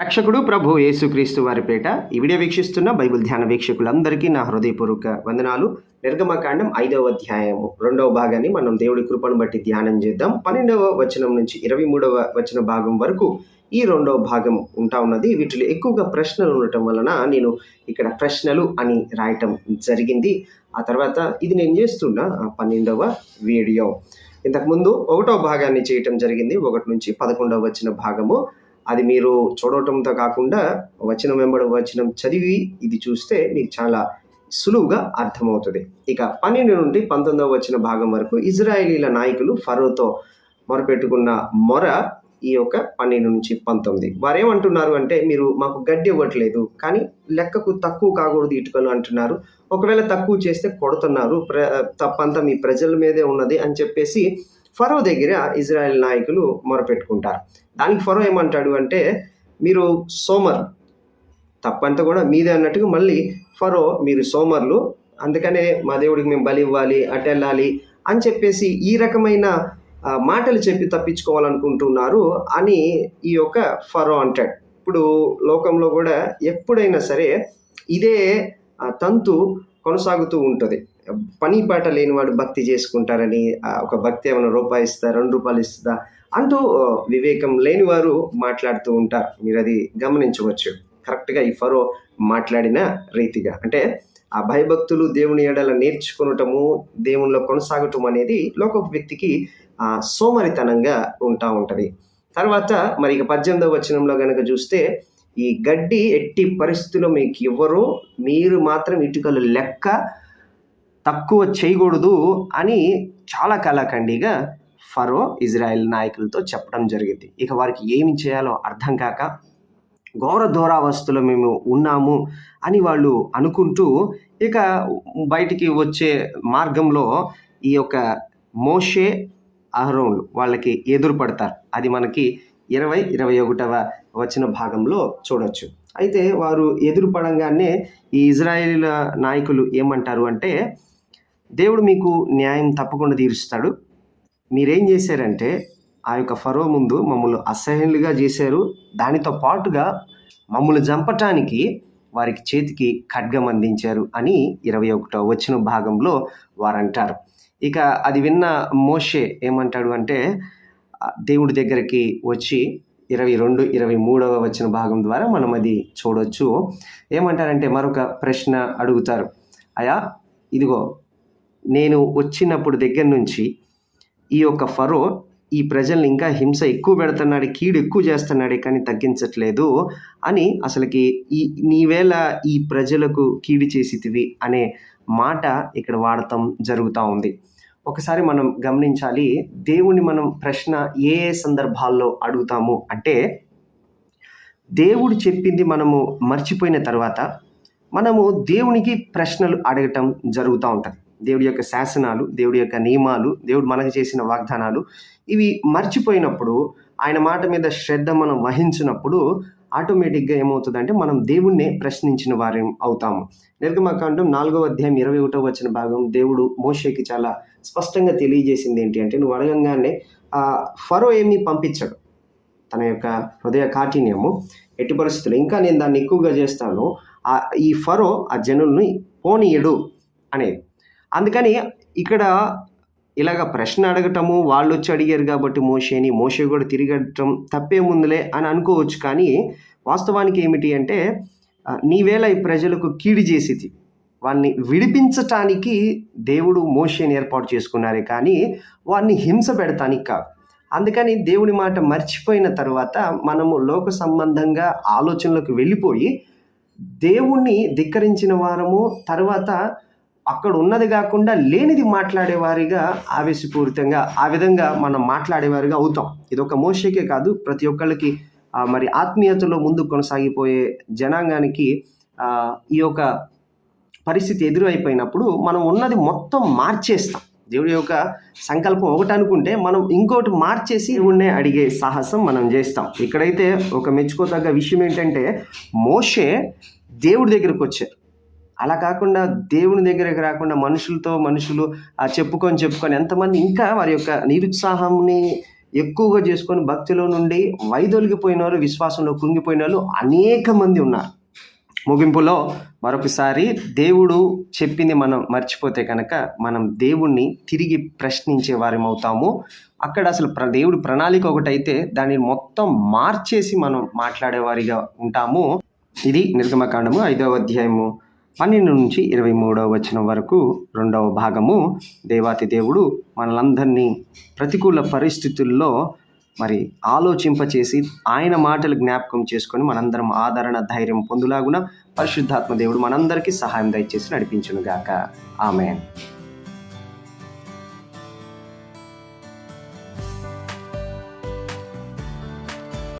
రక్షకుడు ప్రభు యేసుక్రీస్తు వారి పేట ఈ వీడియో వీక్షిస్తున్న బైబిల్ ధ్యాన వీక్షకులందరికీ నా హృదయపూర్వక వందనాలు. నిర్గమకాండం ఐదవ అధ్యాయము. రెండవ భాగాన్ని మనం దేవుడి కృపను బట్టి ధ్యానం చేద్దాం. పన్నెండవ వచనం నుంచి ఇరవై మూడవ వచన భాగం వరకు ఈ రెండవ భాగం ఉంటా ఉన్నది. వీటిలో ఎక్కువగా ప్రశ్నలు ఉండటం వలన నేను ఇక్కడ ప్రశ్నలు అని రాయటం జరిగింది. ఆ తర్వాత ఇది నేను చేస్తున్న పన్నెండవ వీడియో. ఇంతకుముందు ఒకటో భాగాన్ని చేయటం జరిగింది. ఒకటి నుంచి పదకొండవ వచ్చిన భాగము. అది మీరు చూడటంతో కాకుండా వచనం వెంబడి వచనం చదివి ఇది చూస్తే మీకు చాలా సులువుగా అర్థమవుతుంది. ఇక పన్నెండు నుండి పంతొమ్మిదవ వచ్చిన భాగం వరకు ఇజ్రాయేలీల నాయకులు ఫరోతో మొరపెట్టుకున్న మొర ఈ యొక్క పన్నెండు నుంచి పంతొమ్మిది. వారు ఏమంటున్నారు అంటే మీరు మాకు గడ్డి ఇవ్వట్లేదు కానీ లెక్కకు తక్కువ కాకూడదు ఇటుకలు అంటున్నారు. ఒకవేళ తక్కువ చేస్తే కొడుతున్నారు ప్ర తప్పంతా మీ ప్రజల మీదే ఉన్నది అని చెప్పేసి ఫరో దగ్గర ఇజ్రాయెల్ నాయకులు మొరపెట్టుకుంటారు. దానికి ఫరో ఏమంటాడు అంటే మీరు సోమర్. తప్పంతా కూడా మీదే అన్నట్టుగా మళ్ళీ ఫరో మీరు సోమర్లు అందుకనే మా దేవుడికి మేము బలి ఇవ్వాలి అటెళ్ళాలి అని చెప్పేసి ఈ రకమైన మాటలు చెప్పి తప్పించుకోవాలనుకుంటున్నారు అని ఈ యొక్క ఫరో అంటాడు. ఇప్పుడు లోకంలో కూడా ఎప్పుడైనా సరే ఇదే తంతు కొనసాగుతూ ఉంటుంది. పని పాట లేనివాడు భక్తి చేసుకుంటారని ఒక భక్తి ఏమైనా రూపాయి ఇస్తా రెండు రూపాయలు ఇస్తుందా అంటూ వివేకం లేని వారు మాట్లాడుతూ ఉంటారు. మీరు అది గమనించవచ్చు. కరెక్ట్గా ఈ ఫరో మాట్లాడిన రీతిగా. అంటే ఆ భయభక్తులు దేవుని ఎడల నేర్చుకునటము దేవునిలో కొనసాగటం అనేది లోక వ్యక్తికి సోమరితనంగా ఉంటా ఉంటుంది. తర్వాత మరి ఇక పద్దెనిమిదవ వచనంలో కనుక చూస్తే ఈ గడ్డి ఎట్టి పరిస్థితుల్లో మీకు ఇవ్వరు మీరు మాత్రం ఇటుకలు లెక్క తక్కువ చేయకూడదు అని చాలా కళాఖండిగా ఫరో ఇజ్రాయెల్ నాయకులతో చెప్పడం జరిగింది. ఇక వారికి ఏమి చేయాలో అర్థం కాక ఘోర దూరావస్థలో మేము ఉన్నాము అని వాళ్ళు అనుకుంటూ ఇక బయటికి వచ్చే మార్గంలో ఈ యొక్క మోషే అహరోన్లు వాళ్ళకి ఎదురు పడతారు అది మనకి ఇరవై ఇరవై ఒకటవ వచ్చిన భాగంలో చూడొచ్చు. అయితే వారు ఎదురు పడంగానే ఈ ఇజ్రాయేల్ నాయకులు ఏమంటారు అంటే దేవుడు మీకు న్యాయం తప్పకుండా తీరుస్తాడు. మీరేం చేశారంటే ఆ యొక్క ఫరో ముందు మమ్మల్ని అసహ్యులుగా చేశారు. దానితో పాటుగా మమ్మల్ని చంపటానికి వారికి చేతికి ఖడ్గం అందించారు అని ఇరవై ఒకటో వచ్చిన భాగంలో వారు అంటారు ఇక అది విన్న మోషే ఏమంటాడు అంటే దేవుడి దగ్గరికి వచ్చి ఇరవై రెండు ఇరవై మూడవ వచ్చిన భాగం ద్వారా మనం అది చూడొచ్చు. ఏమంటారంటే మరొక ప్రశ్న అడుగుతారు. అయా ఇదిగో నేను వచ్చినప్పుడు దగ్గర నుంచి ఈ యొక్క ఫరో ఈ ప్రజల్ని ఇంకా హింస ఎక్కువ పెడుతున్నాడు కీడు ఎక్కువ చేస్తున్నాడే కానీ తగ్గించట్లేదు అని అసలుకి ఈ నీవేళ ఈ ప్రజలకు కీడు చేసితివి అనే మాట ఇక్కడ వాడటం జరుగుతూ ఉంది. ఒకసారి మనం గమనించాలి దేవుని మనం ప్రశ్న ఏ ఏ సందర్భాల్లో అడుగుతాము అంటే దేవుడు చెప్పింది మనము మర్చిపోయిన తర్వాత మనము దేవునికి ప్రశ్నలు అడగటం జరుగుతూ ఉంటుంది. దేవుడి యొక్క శాసనాలు దేవుడి యొక్క నియమాలు దేవుడు మనకు చేసిన వాగ్దానాలు ఇవి మర్చిపోయినప్పుడు ఆయన మాట మీద శ్రద్ధ మనం వహించినప్పుడు ఆటోమేటిక్గా ఏమవుతుందంటే మనం దేవుణ్ణే ప్రశ్నించిన వారి అవుతాము. నిర్గమకాండం నాలుగవ అధ్యాయం ఇరవై ఒకటో వచ్చిన భాగం దేవుడు మోషేకి చాలా స్పష్టంగా తెలియజేసింది ఏంటి అంటే నువ్వు అడగంగానే ఫరో ఏమీ పంపించడు. తన యొక్క హృదయ కాఠిన్యము ఎట్టి పరిస్థితులు. ఇంకా నేను దాన్ని ఎక్కువగా చేస్తాను. ఆ ఈ ఫరో ఆ జనుల్ని పోనీయడు అనేది అందుకని ఇక్కడ ఇలాగ ప్రశ్న అడగటము వాళ్ళు వచ్చి అడిగారు కాబట్టి మోషేని మోషే కూడా తిరిగి తప్పే ముందులే అని అనుకోవచ్చు కానీ వాస్తవానికి ఏమిటి అంటే నీవేళ ఈ ప్రజలకు కీడి చేసేది. వారిని విడిపించటానికి దేవుడు మోషేని ఏర్పాటు చేసుకున్నారే కానీ వారిని హింస పెడతానికి కాదు. అందుకని దేవుని మాట మర్చిపోయిన తర్వాత మనము లోక సంబంధంగా ఆలోచనలకు వెళ్ళిపోయి దేవుణ్ణి ధిక్కరించిన వారము తర్వాత అక్కడ ఉన్నది కాకుండా లేనిది మాట్లాడేవారిగా ఆవేశపూరితంగా ఆ విధంగా మనం మాట్లాడేవారిగా అవుతాం. ఇది ఒక మోషకే కాదు ప్రతి ఒక్కళ్ళకి మరి ఆత్మీయతలో ముందు కొనసాగిపోయే జనాంగానికి ఈ యొక్క పరిస్థితి ఎదురైపోయినప్పుడు మనం ఉన్నది మొత్తం మార్చేస్తాం. దేవుడి యొక్క సంకల్పం ఒకటి అనుకుంటే మనం ఇంకోటి మార్చేసి దేవుణ్ణే అడిగే సాహసం మనం చేస్తాం. ఇక్కడైతే ఒక మెచ్చుకోదగ్గ విషయం ఏంటంటే మోషే దేవుడి దగ్గరకు వచ్చారు. అలా కాకుండా దేవుని దగ్గరికి రాకుండా మనుషులతో మనుషులు ఆ చెప్పుకొని చెప్పుకొని ఎంతమంది ఇంకా వారి యొక్క నిరుత్సాహాన్ని ఎక్కువగా చేసుకొని భక్తిలో నుండి వైదొలిగిపోయిన వారు విశ్వాసంలో కుంగిపోయిన వాళ్ళు అనేక మంది ఉన్నారు. ముగింపులో మరొకసారి దేవుడు చెప్పింది మనం మర్చిపోతే కనుక మనం దేవుణ్ణి తిరిగి ప్రశ్నించే వారం అవుతాము. అక్కడ అసలు ప్ర దేవుడు ప్రణాళిక ఒకటైతే దాన్ని మొత్తం మార్చేసి మనం మాట్లాడేవారిగా ఉంటాము. ఇది నిర్గమకాండము ఐదవ అధ్యాయము. పన్నెండు నుంచి ఇరవై మూడవ వచనం వరకు రెండవ భాగము దేవాతి దేవుడు మనలందరినీ ప్రతికూల పరిస్థితుల్లో మరి ఆలోచింపచేసి ఆయన మాటలు జ్ఞాపకం చేసుకొని మనందరం ఆదరణ ధైర్యం పొందులాగున పరిశుద్ధాత్మ దేవుడు మనందరికీ సహాయం దయచేసి నడిపించునుగాక. ఆమె